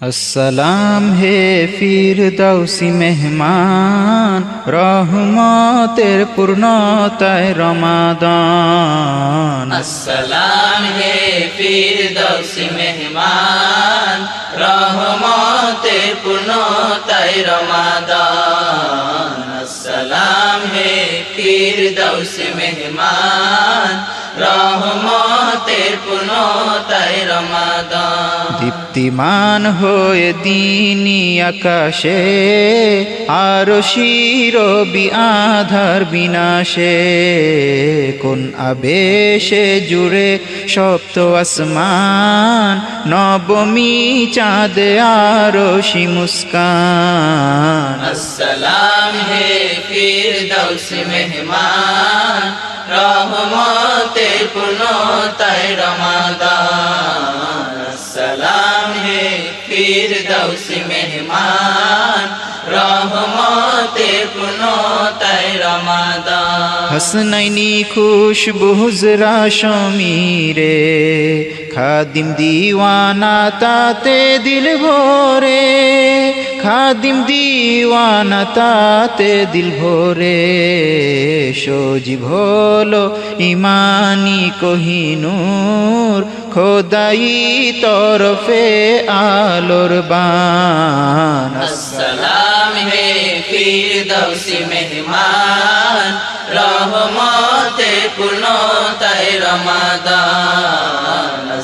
আসসালাম হে ফির দৌসি মেহমান রহমতের পূর্ণতায় রমাদান আসসালাম হে ফিরদৌসি মেহমান রহমতে পূর্ণতায় রমাদান আসসালাম হে ফিরদৌসি মেহমান পূর্ণতায় রমাদান। দীপ্তিমান হয়ে দিনী আকাশে আর শিরবি আধার বিনাশে। কোন আবেশে জুড়ে সপ্ত আসমান নবমী চাঁদ আরশি মুস্কান। আসসালাম হে ফিরদৌসি মেহমান রহমতে পূর্ণতায় রমাদান। আসসালাম হে ফিরদৌসি মেহমান রহমতে পূর্ণতায় রমাদান। হসনাইনি খুশবু হুজরা সমীরে খাদিম দিওয়ানা তাতে দিল ভোরে। খাদিম দিওয়ানা তাতে দিল ভোরে। সজীব হলো ইমানি কহিনুর খোদাই তরফে আলোর বান। আসসালাম হে ফিরদৌসি মেহমান। রহমতে পূর্ণতায় রমাদান।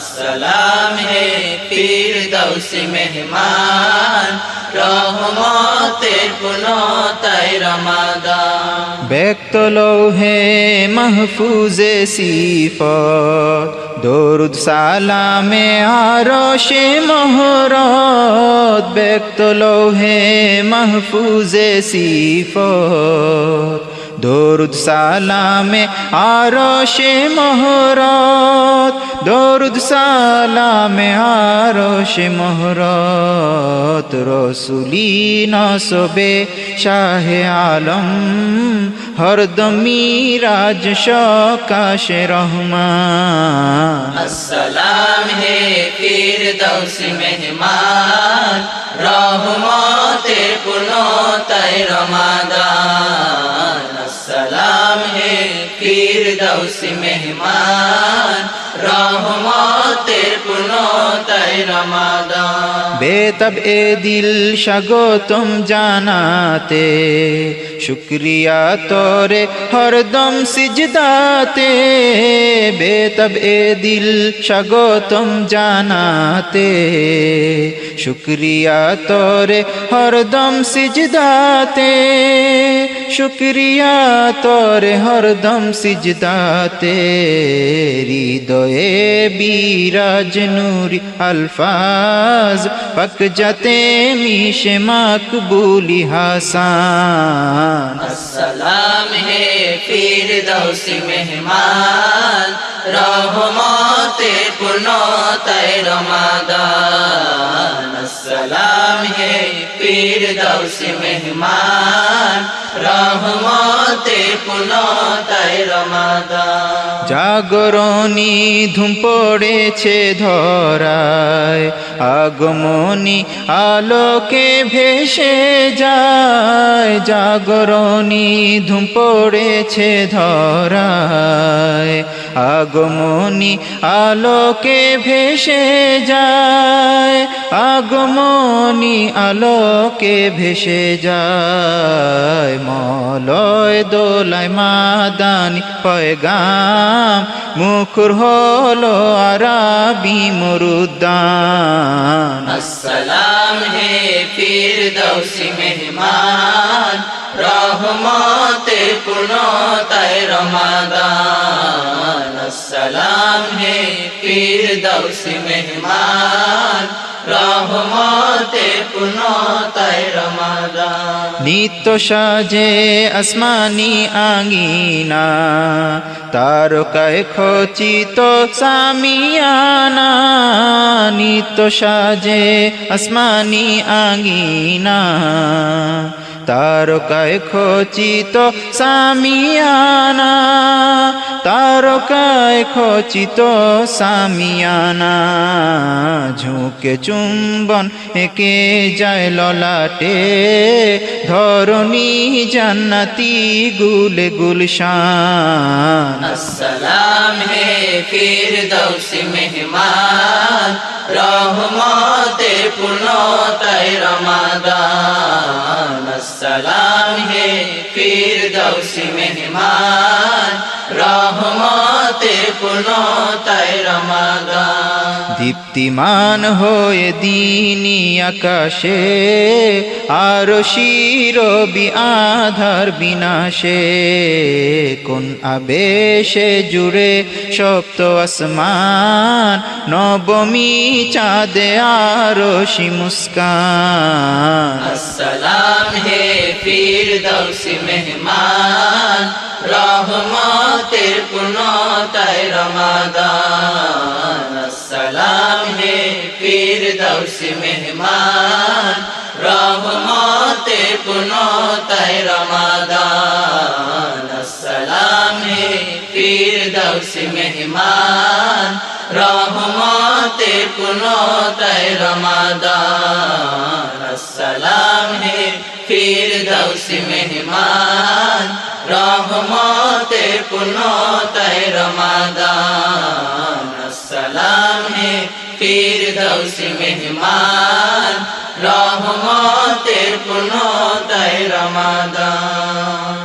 আসসালাম হে ফিরদৌসি মেহমান, রহমতে পূর্ণতায় রমাদান। ব্যক্ত লৌহে মাহফুজে সিফ দরুদ সালামে আরশে মোহরত। ব্যক্ত লৌহে মাহফুজে সিফ দরুদ সালামে আরশে মোহরত দরুদ সালামে আরশে মোহরত রসুলি নসবে শাহে আলম হরদমি রাজ সকাশে রহমান আসসালাম হে ফিরদৌসি মেহমান রহমতে পূর্ণতায় রমাদান আসসালাম হে ফিরদৌসি মেহমান রহমতে পূর্ণতায় রমাদান। বেতব এ দিল স্বাগতম জানাতে, শুক্রিয়া তোরে হরদম সিজদাতে। বেতব এ দিল স্বাগতম জানাতে। শুক্রিয়া তোরে হরদম সিজদাতে। শুক্রিয়া তোরে হরদম সিজদাতে। হৃদয়ে বিরাজ নূরি আলফাজ, পক যাতে মিশে মকবুলি হাসান। আসসালাম হে ফিরদৌসি মেহমান। রহমতে পূর্ণতায় রমাদান। আসসালাম হে ফিরদৌসি মেহমান। রহমতে পূর্ণতায় রমাদান। জাগরণী ধুম পড়েছে ধরায়, আগমনী আলোকে ভেসে যায়। জাগরণী ধুম পড়েছে ধরায় আগমনী আলোকে ভেসে যায়। আগমনী আলোকে ভেসে যায়। মলয় দোলায় মাদানি পয়গাম, মুখর হলো আরাবি মরুদ্দান। আসসালাম হে ফিরদৌসি মেহমান রহমতে পূর্ণতায় রমাদান। ফিরদৌসি মেহমান, রহমতে পূর্ণতায় রমাদান। নিত্য সাজে আসমানি আঙ্গিনা তারকায় খচিত সামিয়ানা। নিত্য সাজে আসমানি আঙ্গিনা তারকায় খচিত সামিয়ানা, তারকায় খচিত সামিয়ানা। ঝুঁকে চুম্বন একে যায় ললাটে, ধরণী জান্নাতি গুল গুলশান। আসসালাম হে রহমতের পূর্ণতায় রমাদান। सलाम है पीर दौसी मेहमान রহমতে পূর্ণতায় রমাদান। দীপ্তিমান হয়ে দিনী আকাশে, আর শিরবি আধার বিনাশে। কোন আবেশে জুড়ে সপ্ত আসমান, নবমী চাঁদে আরও মুস্কান। আসসালাম হে পীর দৌসি মেহমান, রহমতের পুনতায় রমাদান। সালাম হে পীর দৌসি মেহমান, রহমতের পুনতায় রমাদান। ফেরদাউস মেহমান, রহমতে পুনতায় রমাদান। আসসালাম হে ফেরদাউস মেহমান, রহমতে পুনতায় রমাদান। আসসালাম হে ফেরদাউস মেহমান রহমতের পুনতায় রমাদান।